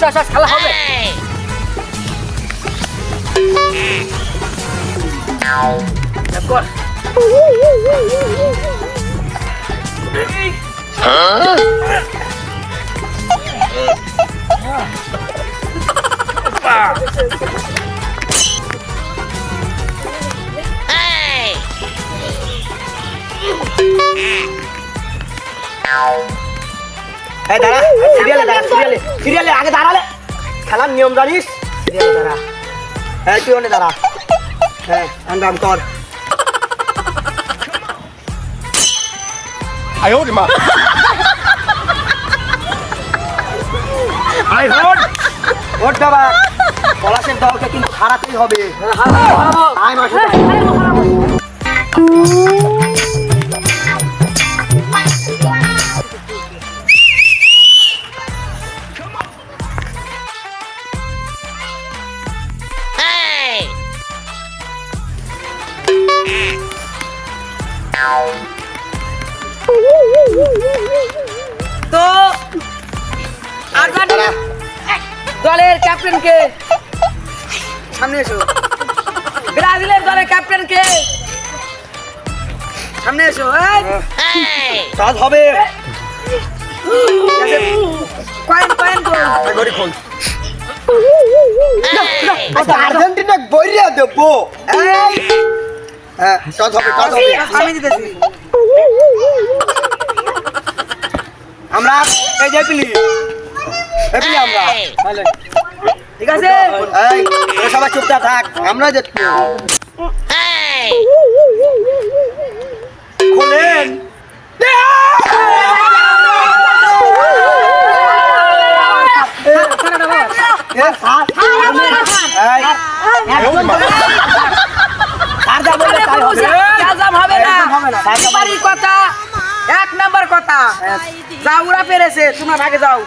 আসো আসো খেলা হবে কর এই দাঁড়া সিরিয়ালে দাঁড়া সিরিয়ালে সিরিয়ালে আগে দাঁড়ালে। খেলার নিয়ম জানিস? দাঁড়া। হ্যাঁ তুই দাঁড়া। হ্যাঁ আন্দাম কর। আয় ওরে মা। আই হট ওট বাবা। পলাশের দলকে কিন্তু হবে। দলের ক্যাপ্টেন কে সামনে এসো। ব্রাজিলের দলের ক্যাপ্টেনকে সামনে এসো কাজ হবে। কয়েন কয়েন তো গড়ি খোল। আচ্ছা আর্জেন্টিনা বইরিয়া দেবো। হ্যাঁ কাজ হবে কাজ হবে। আমি দিতেছি। আমরা এই যে পিলি। হ্যাপি আমরা। ঠিক আছে? এই সবাই চুপচাপ থাক আমরা যাচ্ছি খোলেন। এক নাম্বার কথা। হ্যাঁ। যা উড়া পেরেছে তোমরা ভাগে যাও।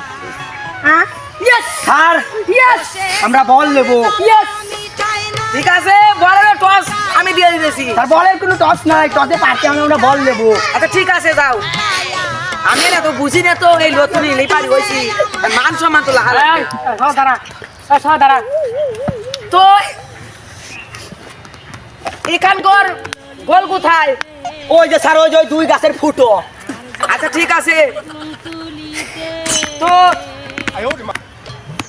হ্যাঁ? স্যার! আমরা বল নেব। ঠিক আছে? বলের টস। আমি দিয়ে দিতেছি। আর বলের কোনো টস নাই টসে পারতে আমি আমরা বল নেব। আচ্ছা ঠিক আছে যাও। আমি না তো বুঝি না তো এই লতুনি নেই পারি হইছি মান সম্মান তো লাগা দাঁড়া। দাঁড়া। তো এখানকার গোল কোথায়? ওই যে স্যার ওই যে দুই গাছের ফুটো। আচ্ছা ঠিক আছে। তো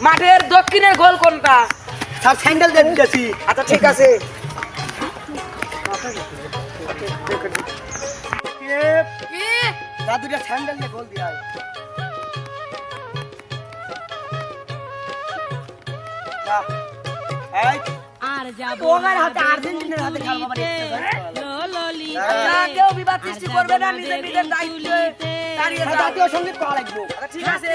মাঠের দক্ষিণের গোল কোনটা? স্যার স্যান্ডেল দিয়ে দিতেছি। আচ্ছা ঠিক আছে। স্যার স্যান্ডেল দিয়ে গোল দিয়ে। আর যাব ওগার হাতে আর্জেন্টিনার হাতে খেলব মানে আচ্ছা, কেউ বিবাদ সৃষ্টি করবে না নিজের নিজের দায়িত্বে দাঁড়িয়ে জাতীয় সংগীত পাওয়া লাগবে। আচ্ছা, ঠিক আছে।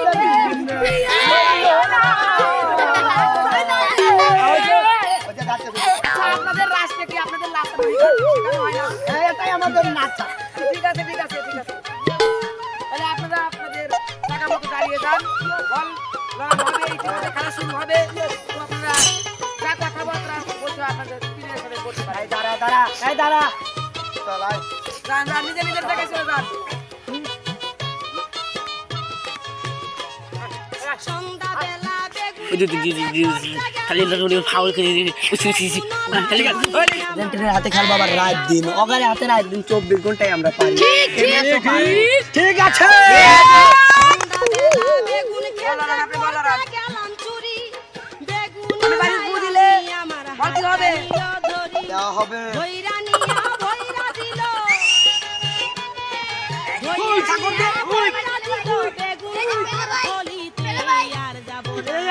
নাচা। ঠিক আছে ঠিক আছে ঠিক আছে। তাহলে আপনারা আপনাদের টাকা মতো দাঁড়িয়ে যান। বল হবে ইতিমধ্যে খেলা শুরু হবে তো আপনারা যা কথাবার্তা বলতে আপনাদের করতে পারেন দাঁড়া দাঁড়া এই দাঁড়া। চল যান যান নিজে নিজের জায়গায় চলে যান। সন্ধ্যাবেলা খালি খালি হাতে খেলব আবার রাত দিন ওখানে হাতে রাত দিন চব্বিশ ঘন্টায় আমরা পারি ঠিক আছে? হবে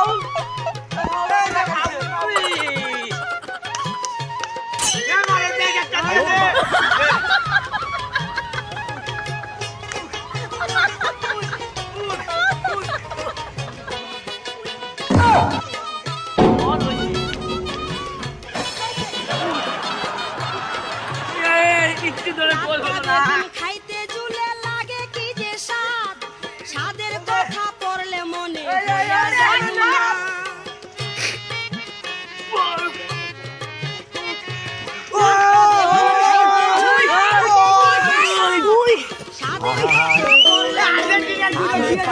বেগুন খাইতে জুলে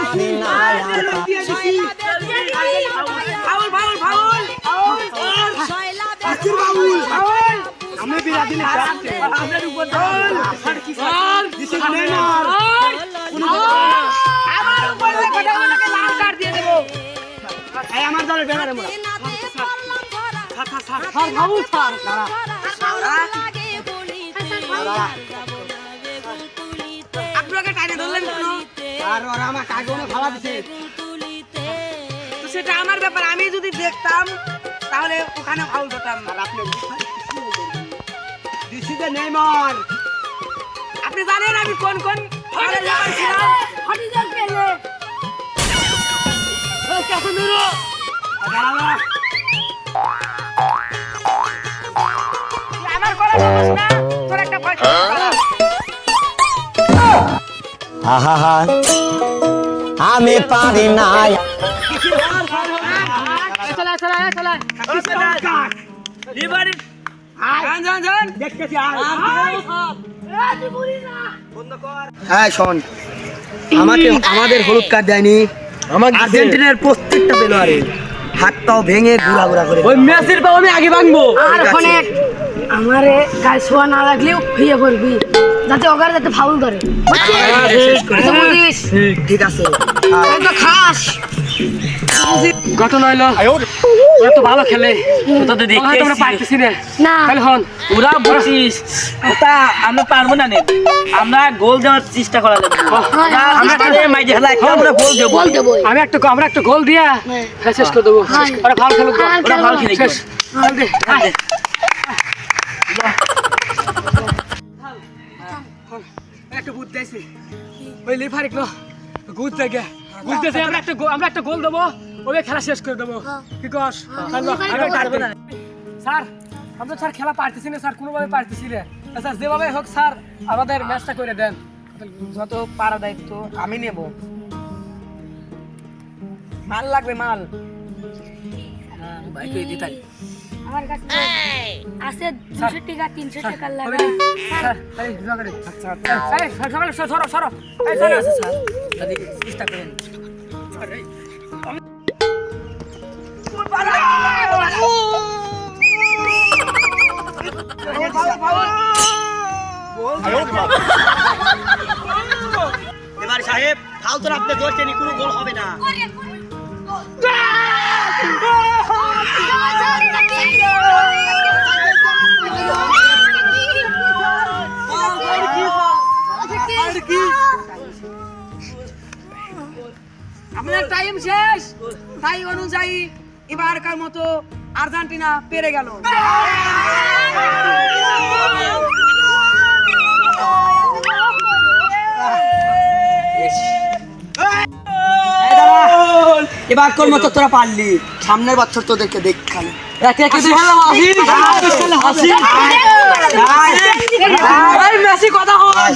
মনে পড়ে শয়লা বেগুন শয়লা বেগুন আমার। উপর কথা বলে লাল কার্ড দিয়ে দেবো। এই আমার দলের ব্যানারে মোড়া। আপনাকে টাইনে ধরলেন কেন? আর ওরা আমার কাকে অনেক দিছে। তো সেটা আমার ব্যাপার আমি যদি দেখতাম তাহলে ওখানে ফাউল হতাম। আর আপনি দিছি যে নেইমার। আপনি জানেন আমি কোন কোন ফাউলের ব্যাপার ছিলাম তুই আমার করা জানিস না? তোর একটা পয়সা আহা আমি পারি না চলা চলা চলা লিভারি জান জান জান দেখতেছি আর হ্যাঁ শোন। আমাকে আমাদের হলুদ কার্ড দেয়নি। আর্জেন্টিনার প্রত্যেকটা প্লেয়ারে হাত পাও ভেঙে ঘুরা ঘুরা করে ওই মেসির পাও আমি আগে ভাঙবো। আর আমারে গায়ে ছোঁয়া না লাগলেও হইয়া পড়বি যাতে ওগার যাতে ফাউল ধরে। তো বুঝিস? ঠিক। আছে। তো খাস। ঘটনা হইল ওরা তো ভালো খেলে। তোদের দেখতে হয়তো পারতেছি না। তাহলে হন ওরা আমরা পারব না নে। আমরা গোল দেওয়ার চেষ্টা করা যাবে হ্যাঁ, আমরা তাহলে মাইজে হেলা একটা আমরা গোল দেবো। বল দেবো। আমি একটা আমরা একটা গোল দিয়া হ্যাঁ। হ্যাঁ শেষ করে দেবো। হ্যাঁ। ওরা ভালো খেলুক ওরা ভালো খেলে শেষ। গোল একটা বুদ্ধি আছে ওই লিফারিক নো গুদ থেকে গুদ আমরা একটা আমরা একটা গোল দেবো। ওই খেলা শেষ করে দেবো। কি কস? পারবে না। স্যার আমরা স্যার খেলা পারতেছি না স্যার কোনোভাবে পারতেছি না। স্যার যেভাবে হোক স্যার আমাদের ম্যাচটা করে দেন। যত পারা দায়িত্ব আমি নেব। মাল লাগবে মাল। দিতাই আমার কাছে আছে দুশো টাকা তিনশো টাকা লাগা। আচ্ছা আচ্ছা। সরো সরো এবার সাহেব ফাউল আপনি ধরছেন কোনো গোল হবে না। তাই অনুযায়ী এবারকার মতো আর্জেন্টিনা পেরে গেল। এবার কোন মতো তোরা পারলি। সামনের বছর তোদেরকে দেখালি মেসি কথা হয়